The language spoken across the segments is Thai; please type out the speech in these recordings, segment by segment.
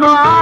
ข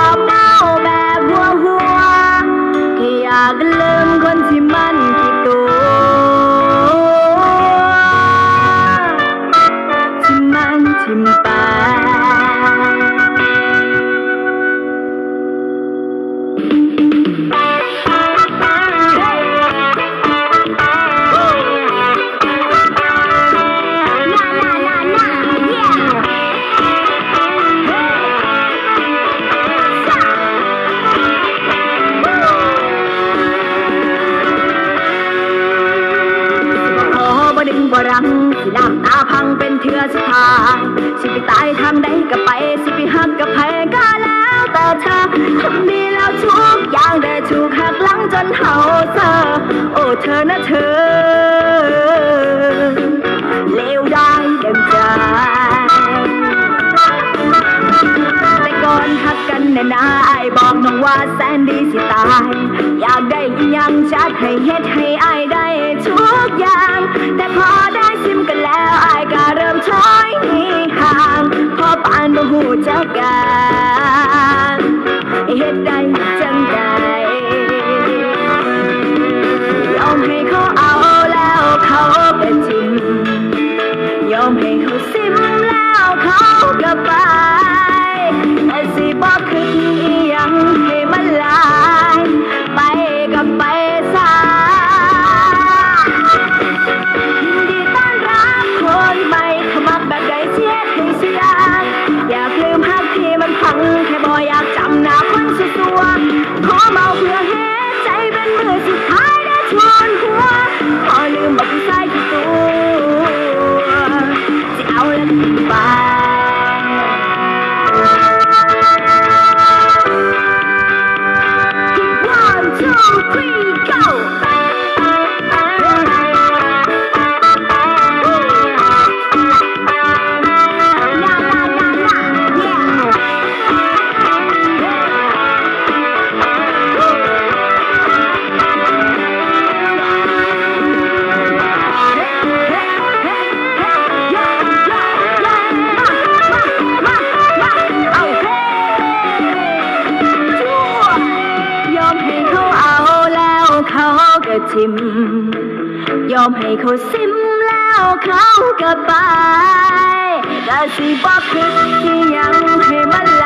บรังสิน้ำตาพังเป็นเทือสุดท้ายสิไปตายทางใดก็ไป สิไปหักกับไผก็แล้วแต่เธอทำดีแล้วทุกอย่างแต่ถูกหักหลังจนเฮาเซอโอ้เธอนะเธอ เลวได้ยดังใจแต่ก่อนหักกันนะนายบอกน้องว่าแสนดีสิตาย อยากได้ยังจัดให้เฮ็ดให้ไอได้ทุก ปานิม ยอมให้เขาซิมแล้วเขาก็ไปแต่สิบอกคือที่ยังให้มันลา